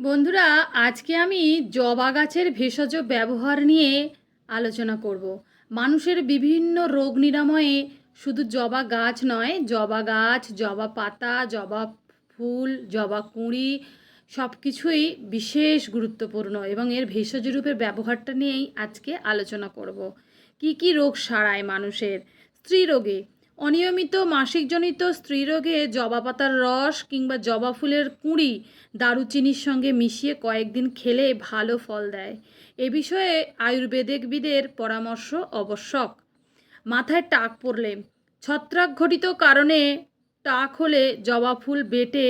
বন্ধুরা, আজকে আমি জবা গাছের ভেষজ ব্যবহার নিয়ে আলোচনা করব। মানুষের বিভিন্ন রোগ নিরাময়ে শুধু জবা গাছ নয়, জবা গাছ, জবা পাতা, জবা ফুল, জবা কুঁড়ি সব কিছুই বিশেষ গুরুত্বপূর্ণ এবং এর ভেষজ রূপের ব্যবহারটা নিয়েই আজকে আলোচনা করব। কি কি রোগ সারায় মানুষের? স্ত্রী রোগে অনিয়মিত মাসিকজনিত স্ত্রীরোগে জবা পাতার রস কিংবা জবা ফুলের কুঁড়ি দারুচিনির সঙ্গে মিশিয়ে কয়েকদিন খেলে ভালো ফল দেয়। এ বিষয়ে আয়ুর্বেদিকবিদের পরামর্শ আবশ্যক। মাথায় টাক পড়লে। ছত্রাক ঘটিত কারণে টাক হলে জবা ফুল বেটে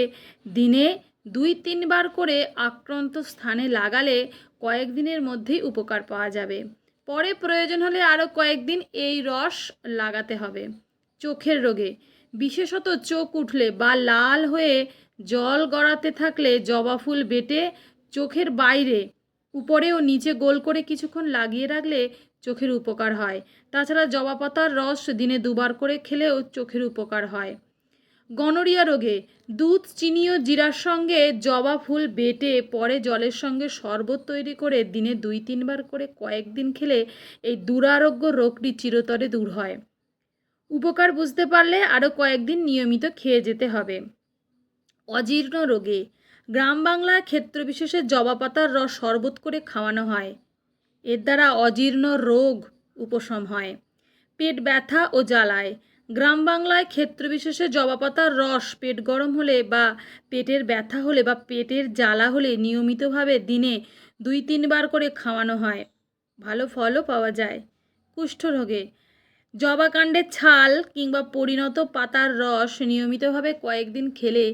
দিনে দুই তিনবার করে আক্রান্ত স্থানে লাগালে কয়েকদিনের মধ্যেই উপকার পাওয়া যাবে। পরে প্রয়োজন হলে আরও কয়েকদিন এই রস লাগাতে হবে। চোখের রোগে। বিশেষত চোখ উঠলে বা লাল হয়ে জল গড়াতে থাকলে জবা ফুল বেটে চোখের বাইরে, উপরে ও নিচে গোল করে কিছুক্ষণ লাগিয়ে রাখলে চোখের উপকার হয়। তাছাড়া জবা পাতার রস দিনে দুবার করে খেলেও চোখের উপকার হয়। গনোরিয়া রোগে, দুধ, চিনি ও জিরার সঙ্গে জবা ফুল বেটে পরে জলের সঙ্গে শরবত তৈরি করে দিনে দুই তিনবার করে কয়েকদিন খেলে এই দুরারোগ্য রোগটি চিরতরে দূর হয়। উপকার বুঝতে পারলে আরও কয়েকদিন নিয়মিত খেয়ে যেতে হবে। অজীর্ণ রোগে, গ্রাম বাংলার ক্ষেত্রবিশেষে জবা পাতার রস শরবত করে খাওয়ানো হয়। এর দ্বারা অজীর্ণ রোগ উপশম হয়। পেট ব্যথা ও জ্বালায়। গ্রাম বাংলায় ক্ষেত্রবিশেষে জবা পাতার রস পেট গরম হলে বা পেটের ব্যথা হলে বা পেটের জ্বালা হলে নিয়মিতভাবে দিনে দুই তিনবার করে খাওয়ানো হয়। ভালো ফলও পাওয়া যায়। কুষ্ঠরোগে জবাকাণ্ডের ছাল কিংবা পরিণত পাতার রস নিয়মিতভাবে কয়েকদিন খেলে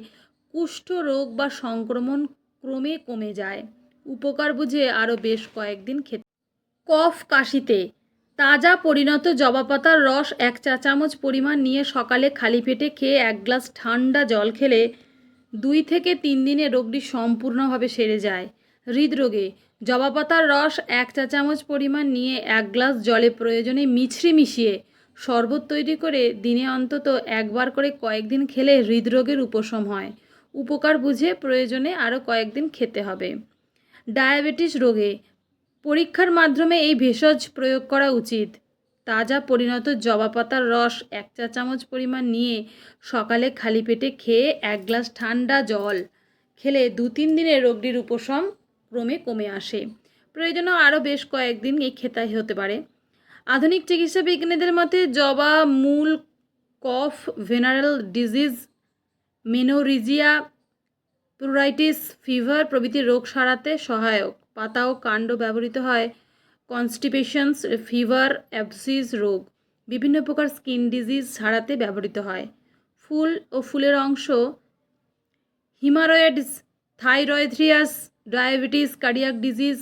কুষ্ঠ রোগ বা সংক্রমণ ক্রমে কমে যায়। উপকার বুঝে আরও বেশ কয়েকদিন খেতে কফ কাশিতে তাজা পরিণত জবা পাতার রস এক চা চামচ পরিমাণ নিয়ে সকালে খালি পেটে খেয়ে এক গ্লাস ঠান্ডা জল খেলে দুই থেকে তিন দিনে রোগটি সম্পূর্ণভাবে সেরে যায়। হৃদরোগে। জবা পাতার রস এক চা চামচ পরিমাণ নিয়ে এক গ্লাস জলে প্রয়োজনে মিছরি মিশিয়ে শরবত তৈরি করে দিনে অন্তত একবার করে কয়েকদিন খেলে হৃদরোগের উপশম হয়। উপকার বুঝে প্রয়োজনে আরও কয়েকদিন খেতে হবে। ডায়াবেটিস রোগে। পরীক্ষার মাধ্যমে এই ভেষজ প্রয়োগ করা উচিত। তাজা পরিণত জবা পাতার রস এক চা চামচ পরিমাণ নিয়ে সকালে খালি পেটে খেয়ে এক গ্লাস ঠান্ডা জল খেলে দু তিন দিনে রোগটির উপশম ক্রমে কমে আসে। প্রয়োজনে আরও বেশ কয়েকদিন এই খেতাই হতে পারে। আধুনিক চিকিৎসা বিজ্ঞানীদের মতে জবা, মূল কফ, venereal disease, menorrhagia pleuritis fever প্রভৃতি রোগ সারাতে সহায়ক। পাতা ও কাণ্ড ব্যবহৃত হয় কনস্টিপেশনস, ফিভার, অ্যাবসিস রোগ। বিভিন্ন প্রকার স্কিন ডিজিজ সারাতে ব্যবহৃত হয়। ফুল ও ফুলের অংশ হিমারয়েডস, থাইরয়েথ্রিয়াস diabetes cardiac disease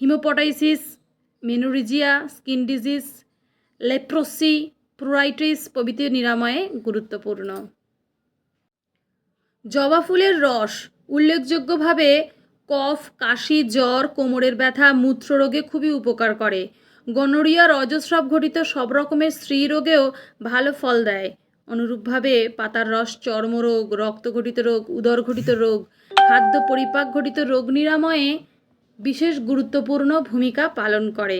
hemoptysis menorrhagia skin disease leprosy pruritus প্রভৃতি নিরাময়ে গুরুত্বপূর্ণ। জবা ফুলের রস উল্লেখযোগ্যভাবে কফ, কাশি, জ্বর, কোমরের ব্যথা, মূত্ররোগে খুবই উপকার করে। গনোরিয়া, রজস্রাব ঘটিত সব রকমের স্ত্রী রোগেও ভালো ফল দেয়। অনুরূপভাবে পাতার রস, চর্মরোগ, রক্তঘটিত রোগ, উদরঘটিত রোগ খাদ্য পরিপাক ঘটিত রোগ নিরাময়ে বিশেষ গুরুত্বপূর্ণ ভূমিকা পালন করে।